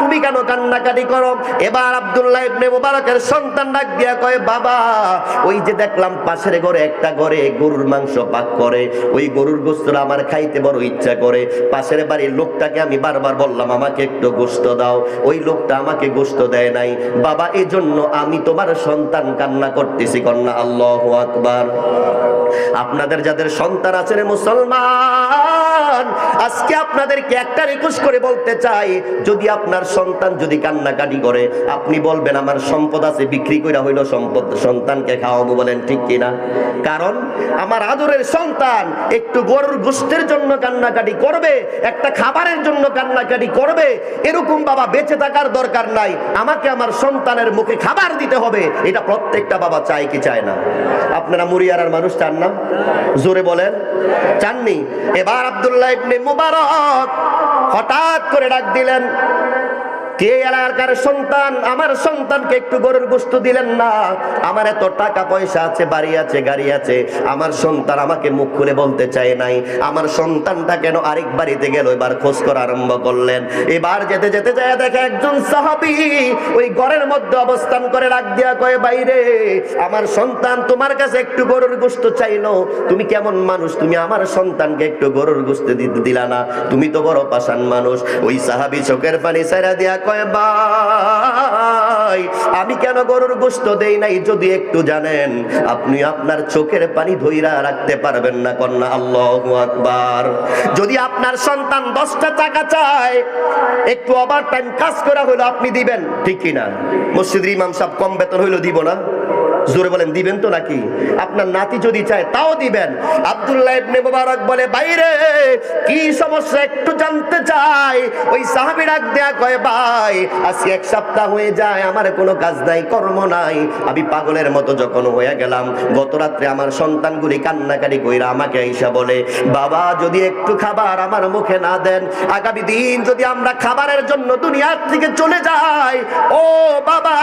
তুমি কেন কান্নাকাটি করো? এবার ইবনে মুবারকের সন্তান ডাক দিয়া কয়, বাবা, ওই যে দেখলাম পাশের ঘরে একটা ঘরে গরুর মাংস পাক করে। ওই গরুর আমার খাইতে বড় ইচ্ছা করে। পাশের বাড়ির লোকটাকে আমি বারবার বললাম, আমাকে একটু গোস্ত দাও। ওই লোকটা আমাকে গোস্ত দেয় নাই। বাবা এই জন্য আমি তোমার সন্তান কান্না করতেছি, কন্যা আল্লাহ আকবার। আপনাদের যাদের সন্তান আছেন মুসলমান আজকে আপনাদেরকে একটা রিকোয়েস্ট করে বলতে চাই, যদি আপনার সন্তান যদি কান্নাকাটি করে, আপনি বলবেন, আমার সম্পদ আছে, বিক্রি করে হইল সম্পদ, সন্তানকে খাওয়াবো বলেন ঠিক কিনা? কারণ আমার আদরের সন্তান একটু গরুর গোষ্ঠের জন্য কান্নাকাটি করবে, একটা খাবারের জন্য কান্নাকাটি করবে, এরকম বাবা বেঁচে থাকার দরকার নাই, আমাকে আমার সন্তানের মুখে খাবার দিতে হবে, এটা প্রত্যেকটা বাবা চায় কি চায় না? আপনারা মুরিয়ারার মানুষ চান না? জোরে বলেন। চাননি? এবার আব্দুল্লাহ ইবনে মুবারক হঠাৎ করে ডাক দিলেন কে এলাকার সন্তান? আমার সন্তানকে একটু গরুর গোস্ত দিলেন না। আমার এত টাকা পয়সা আছে, বাড়ি আছে, গাড়ি আছে। আমার সন্তান আমাকে মুখ খুলে বলতে চায় নাই। আমার সন্তানটা কেন আরেক বাড়িতে গেল? এবার খোঁজ করা আরম্ভ করলেন। এবার যেতে যেতে যায়, দেখে একজন সাহাবি ওই ঘরের মধ্যে অবস্থান করে রাখ দিয়া কয়ে, বাইরে, আমার সন্তান তোমার কাছে একটু গরুর গোস্ত চাইলো। তুমি কেমন মানুষ? তুমি আমার সন্তানকে একটু গরুর গোস্ত দিলা না। তুমি তো বড় পাষাণ মানুষ। ওই সাহাবি চোখের পানি সারা দিয়া কয়, ভাই, আমি কেন গরুর গোস্ত দেই নাই যদি একটু জানেন? আপনি আপনার চোখের পানি ধইরা রাখতে পারবেন না, কন্যা, আল্লাহ আকবার। যদি আপনার সন্তান দশটা টাকা চায়, একটু ওভার টাইম কাজ করা হলো আপনি দিবেন, ঠিক কিনা? মসজিদের ইমাম সাহেব কম বেতন হইল দিব না? জোরে বলেন, দিবেন তো নাকি? আপনার নাতি যদি চায়, তাও দিবেন। আব্দুল্লাহ ইবনে মুবারক বলে, বাইরে, কি সমস্যা? একটু জানতে চাই। ওই সাহাবী ডাক দেয়া কয়, ভাই, আজকে এক সপ্তাহ হয়ে যায়, আমার কোনো কাজ নাই, কর্ম নাই। আমি পাগলের মতো যখন হয়ে গেলাম, গত রাত্রে আমার সন্তানগুলি কান্নাকারি কইরা আমাকে আইসা বলে, বাবা, যদি একটু খাবার আমার মুখে না দেন, আগামী দিন যদি আমরা খাবারের জন্য দুনিয়ার থেকে চলে যাই, ও বাবা,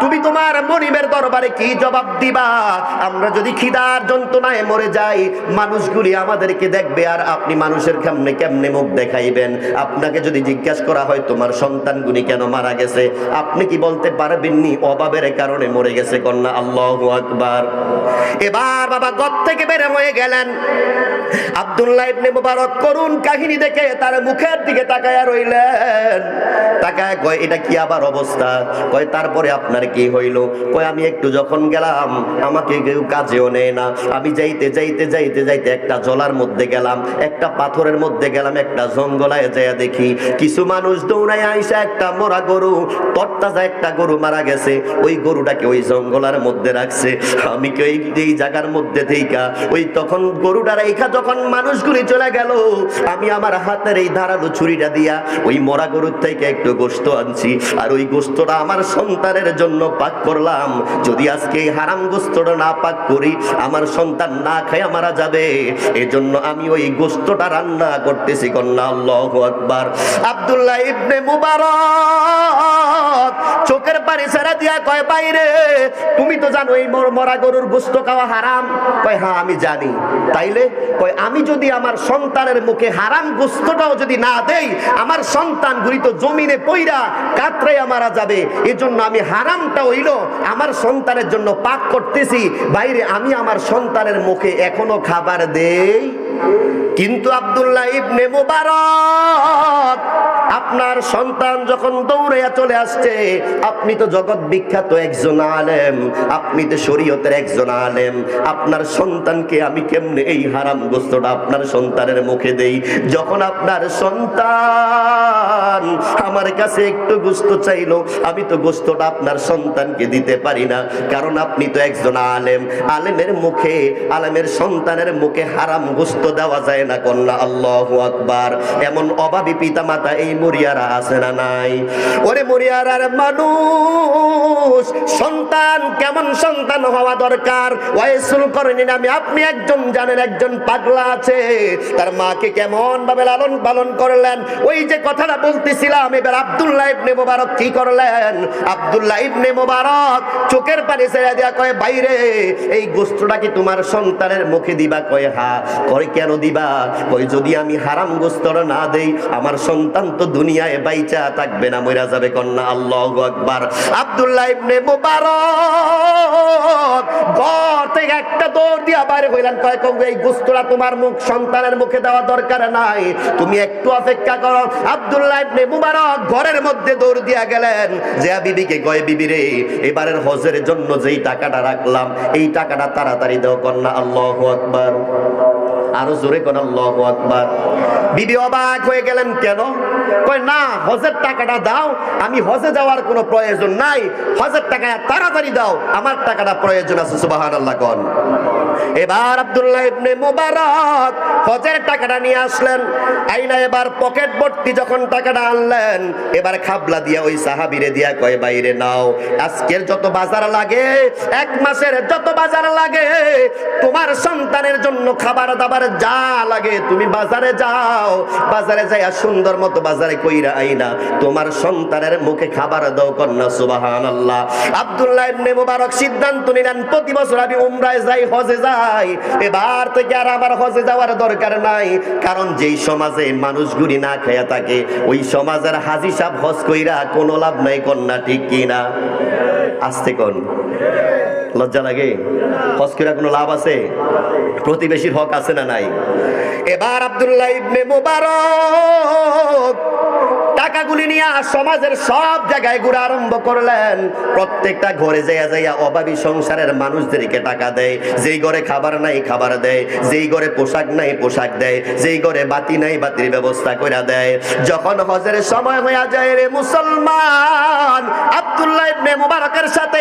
তুমি তোমার মনিবের দরবারে কি জবাব দিবা। আমরা যদি খিদার যন্ত্রণায় মরে যাই, মানুষগুলি আমাদেরকে দেখবে আর আপনি মানুষের কেমনে কেমনে মুখ দেখাইবেন? আপনাকে যদি জিজ্ঞাসা করা হয়, তোমার সন্তানগুলি কেন মারা গেছে? আপনি কি বলতে পারবেননি অভাবের কারণে মরে গেছে কন্যা, আল্লাহ আকবার। এবার বাবা গদ থেকে বের হয়ে গেলেন। আব্দুল্লাহ ইবনে মুবারক করুন কাহিনী দেখে তার মুখের দিকে তাকায়া রইলেন। তাকায় কয়, এটা কি আবার অবস্থা? কয়, তারপরে আপনার কি হইল? কয়, আমি একটু যখন গেলাম, আমাকে কেউ কাজেও নেয় না। আমি যাইতে যাইতে যাইতে যাইতে একটা জলার মধ্যে গেলাম, একটা পাথরের মধ্যে গেলাম, একটা জঙ্গলায় যাইয়া দেখি, কিছু মানুষ দৌড়ায় আইসা একটা মরা গরু, তরতাজা একটা গরু মারা গেছে। ওই গরুটাকে ওই জঙ্গলার মধ্যে রাখছে। আমি কি এই জায়গার মধ্যে থেইকা? ওই তখন গরুটার রেখা যখন মানুষগুলি চলে গেল, আমি আমার হাতের এই ধারালো ছুরিটা দিয়া ওই মরা গরুর থেকে একটু গোস্ত আনছি। আর ওই গোস্তটা আমার সন্তানের জন্য পাক করলাম। যদি আজকে এই হারাম গোস্তটা না পাক করি, আমার সন্তান না খায় মারা যাবে। এজন্য আমি ওই গোস্তটা রান্না করতেছি, কন্যা আল্লাহ আকবার। আব্দুল্লাহ ইবনে মুবারক চোখের পানি ছেড়ে দিয়া কয়, বাইরে, তুমি তো জানো এই মর- গরুর গোস্ত খাওয়া হারাম। কয় হ্যাঁ আমি জানি। তাইলে কয়, আমি যদি আমার সন্তানের মুখে হারাম গোস্তটাও যদি না দেই, আমার সন্তান তো জমিনে পইরা কাতরাইয়া মারা যাবে। এজন্য আমি হারামটা হইল, আমার সন্তানের জন্য পাক করতেছি। বাইরে আমি আমার সন্তানের মুখে এখনও খাবার দেই। কিন্তু আব্দুল্লাহ ইবনে মুবারক, আপনার সন্তান যখন দৌড়াইয়া চলে আসছে, আপনি তো জগৎ বিখ্যাত একজন আলেম, আপনি তো শরীয়তের একজন আলেম, আপনার সন্তানকে আমি কেমনে এই হারাম গোস্তটা আপনার সন্তানের মুখে দেই? যখন আপনার সন্তান আমার কাছে একটু গোস্ত চাইলো, আমি তো গোস্তটা আপনার সন্তানকে দিতে পারি না, কারণ আপনি তো একজন আলেম। আলেমের মুখে, আলেমের সন্তানের মুখে হারাম গোস্ত দেওয়া যায় না, কন্যা, আল্লাহ আকবার। এমন অভাবী পিতা মাতা এই মরিয়ারা আছে না নাই? ওরে মরিয়ারার মানুষ, সন্তান, কেমন সন্তান হওয়া দরকার? ওয়াইসুল করেনি, আমি, আপনি একজন জানেন, একজন পাগলা আছে। তার মাকে কেমন ভাবে লালন পালন করলেন? ওই যে কথাটা বলতেছি দিছিলাম এবার আব্দুল্লাহ ইবনে মুবারক কি করলেন? আব্দুল্লাহ ইবনে মুবারক চোখের পানি ছেড়ে দিয়া কয়, বাইরে, এই গোস্তটা কি তোমার সন্তানের মুখে দিবা কয়, হা, কয় কেন দিবা? কয় যদি আমি হারাম গোস্তটা না দেই, আমার সন্তান তো দুনিয়ায় বাইচা থাকবে না, মইরা যাবে কন্যা, আল্লাহু আকবার। আব্দুল্লাহ ইবনে মুবারক ঘর থেকে একটা দৌড় দিয়া বাইরে হইলেন। কয় কম এই গোস্তটা তোমার মুখ সন্তানের মুখে দেওয়া দরকার নাই, তুমি একটু অপেক্ষা করো। আব্দুল্লাহ ইবনে মুবারক ঘরের মধ্যে দৌড় দিয়া গেলেন। যে বিবিকে কয়, বিবি রে, এবারের হজের জন্য যেই টাকাটা রাখলাম, এই টাকাটা তাড়াতাড়ি দাও কন্যা, আল্লাহু আকবার। আরও জোরে কোন, আল্লাহু আকবার। বিবি অবাক হয়ে গেলেন, কেন? কয়, না, হজের টাকাটা দাও, আমি হজে যাওয়ার কোনো প্রয়োজন নাই। হজের টাকা তাড়াতাড়ি দাও, আমার টাকাটা প্রয়োজন আছে, সুবহানাল্লাহ, কোন। এবার আব্দুল্লাহ ইবনে মুবারক হজের টাকাটা নিয়ে আসলেন। আইনা এবার পকেট ভর্তি যখন টাকাটা আনলেন, এবার খাবলা দিয়া ওই সাহাবিরে দিয়া কয়, বাইরে নাও, আজকের যত বাজার লাগে, এক মাসের যত বাজার লাগে, তোমার সন্তানের জন্য খাবার দাবার যা লাগে তুমি বাজারে যাও। বাজারে যাইয়া সুন্দর মতো বাজারে কইরা আইনা, তোমার সন্তানের মুখে খাবার দাও কন্যা, সুবহানাল্লাহ। আব্দুল্লাহ ইবনে মুবারক সিদ্ধান্ত নিলেন, প্রতি বছর আমি উমরায় যাই, হজে যাই এবার থেকে আর আমার হজে যাওয়ার দরকার নাই। কারণ যেই সমাজে মানুষগুলি না খেয়া থাকে, ওই সমাজের হাজি সাহ হজ কইরা কোনো লাভ নাই, কন্যা ঠিক কি না? আসতে কোন। লজ্জা লাগে? হজ কইরা কোনো লাভ আছে? প্রতিবেশীর হক আছে না নাই? এবার আব্দুল্লাহ ইবনে মুবারক টাকাগুলি নিয়ে সমাজের সব জায়গায় ঘুরে আরম্ভ করলেন। প্রত্যেকটা ঘরে যাইয়া যাইয়া অভাবী সংসারের মানুষদেরকে টাকা দেয়। যেই ঘরে খাবার নাই, খাবার দেয়। যেই ঘরে পোশাক নাই, পোশাক দেয়। যেই ঘরে বাতি নাই, বাতির ব্যবস্থা করে দেয়। যখন হজের সময় হইয়া যায় রে মুসলমান, আব্দুল্লাহ ইবনে মুবারকের সাথে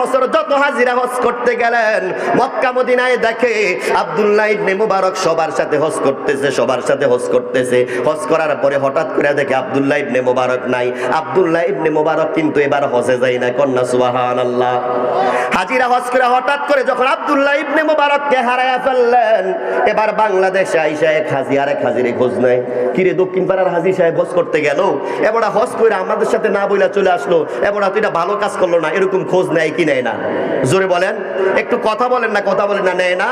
বছর যত হাজিরা হজ করতে গেলেন, মক্কা মদিনায় দেখে আব্দুল্লাহ ইবনে মুবারক সবার সাথে হজ করতেছে, সবার সাথে হজ করতেছে। হজ করার পরে হঠাৎ করে দেখে আব্দুল্লাহ ইবনে মুবারক নাই। আব্দুল্লাহ ইবনে মুবারক কিন্তু এবার হজে যায় না, কন্যা সুবহানাল্লাহ। হাজিরা হজ করে হঠাৎ করে যখন আব্দুল্লাহ ইবনে মুবারককে হারায়া ফেললেন, এবার বাংলাদেশে আইসা এক হাজি আর এক হাজিরে খোঁজ নাই কিরে, দক্ষিণ পাড়ার হাজি সাহেব হজ করতে গেল? এবার হজ করে আমাদের সাথে না বইলা চলে আসলো? এবার তুই ভালো কাজ করল না? এরকম খোঁজ নেয় কি? নেয় না? জোরে বলেন, একটু কথা বলেন না, কথা বলেন না, নেয় না।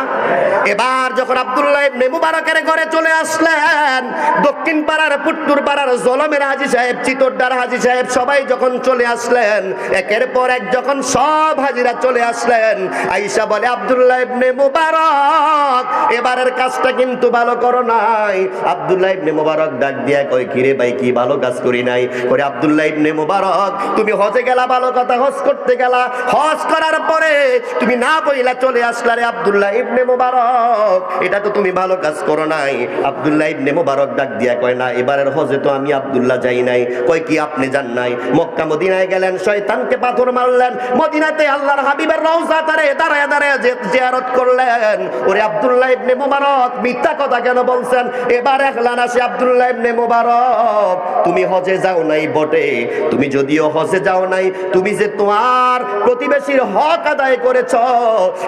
এবার যখন আব্দুল্লাহ ইবনে মুবারকের ঘরে চলে আসলেন, দক্ষিণ পাড়ার, পুট্টুর পাড়ার জলমের হাজি সাহেব চিতরডার হাজি সাহেব সবাই যখন চলে আসলেন, একের পর এক যখন সব হাজিরা চলে আসলেন আইসা বলে, আব্দুল্লাহ ইবনে মুবারক, এবারের কাজটা কিন্তু ভালো করো নাই। আব্দুল্লাহ ইবনে মুবারক ডাক দিয়া কই কিরে ভাই, কি ভালো কাজ করি নাই? করে আব্দুল্লাহ ইবনে মুবারক, তুমি হজে গেলা, ভালো কথা, হজ করতে গেলা হজ করার পরে তুমি না বইলা চলে আসলা রে আব্দুল্লাহ ইবনে মুবারক। এটা তো তুমি ভালো কাজ করো নাই। আব্দুল্লাহ ইবনে মুবারক ডাক দিয়া কয়, না, এবারের হজে তো আমি আব্দুল্লাহ যাই নাই। কয়, কি আপনি যান নাই? মক্কা মদিনায় গেলেন, শয়তানকে পাথর মারলেন। মদিনাতে আল্লাহর হাবিবের রওজা তারে দাঁড়ায় দাঁড়ায় জিয়ারত করলেন। ওরে আব্দুল্লাহ ইবনে মুবারক, মিথ্যা কথা কেন বলছেন? এবার একলান আসে আব্দুল্লাহ ইবনে মুবারক। তুমি হজে যাও নাই বটে। তুমি যদিও হজে যাও নাই, তুমি যে তোমার প্রতিবেশীর হক আদায় করেছ।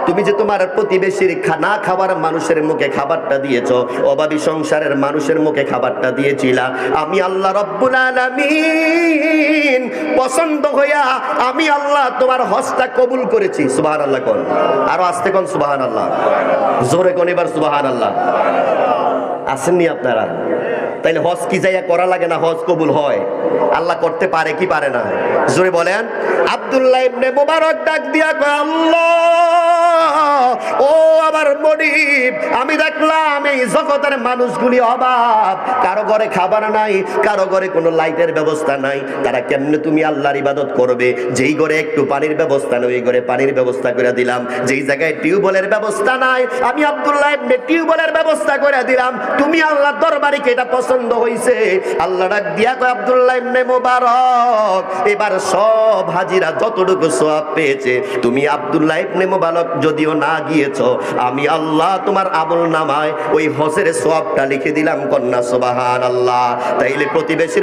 তুমি যে তোমার প্রতিবেশীর খানা খাবার মানুষের মুখে খাবারটা দিয়েছ, অভাবী সংসারের মানুষের মুখে খাবারটা দিয়েছিলা। আমি আল্লাহ রব্বুল আলামিন পছন্দ হইয়া আমি আল্লাহ তোমার হজটা কবুল করেছি। সুবাহান আল্লাহ কোন? আরও আসতে কোন সুবাহান আল্লাহ জোরে কোন এবার সুবাহান আল্লাহ আসেননি আপনারা? তাইলে হজ কি যাইয়া করা লাগে না হজ কবুল হয়? আল্লাহ করতে পারে কি পারে না? জোরে বলেন, আব্দুল্লাহ ইবনে মোবারক ডাক দিয়া আল্লাহ! ও আমার মনিব, আমি দেখলাম এই জগতের মানুষগুলি অভাব কারও ঘরে খাবার নাই, কারও ঘরে কোনো লাইটের ব্যবস্থা নাই। তারা কেমনে তুমি আল্লাহর ইবাদত করবে? যেই ঘরে একটু পানির ব্যবস্থা নেই, ওই ঘরে পানির ব্যবস্থা করে দিলাম। যেই জায়গায় টিউবওয়েলের ব্যবস্থা নাই, আমি আব্দুল্লাহ ইবনে টিউবওয়েলের ব্যবস্থা করে দিলাম। তুমি আল্লাহ দরবারে কি এটা পছন্দ হইছে? আল্লাহ ডাক দিয়া কয়, আব্দুল্লাহ ইবনে মুবারক, এবার সব হাজিরা যতটুকু সওয়াব পেয়েছে, তুমি আব্দুল্লাহ ইবনে মুবারক যদিও না গিয়েছ, আমি আল্লাহ তোমার আমল নামায় ওই হজের সবটা লিখে দিলাম কন্যা, সুবহানাল্লাহ। তাইলে প্রতিবেশী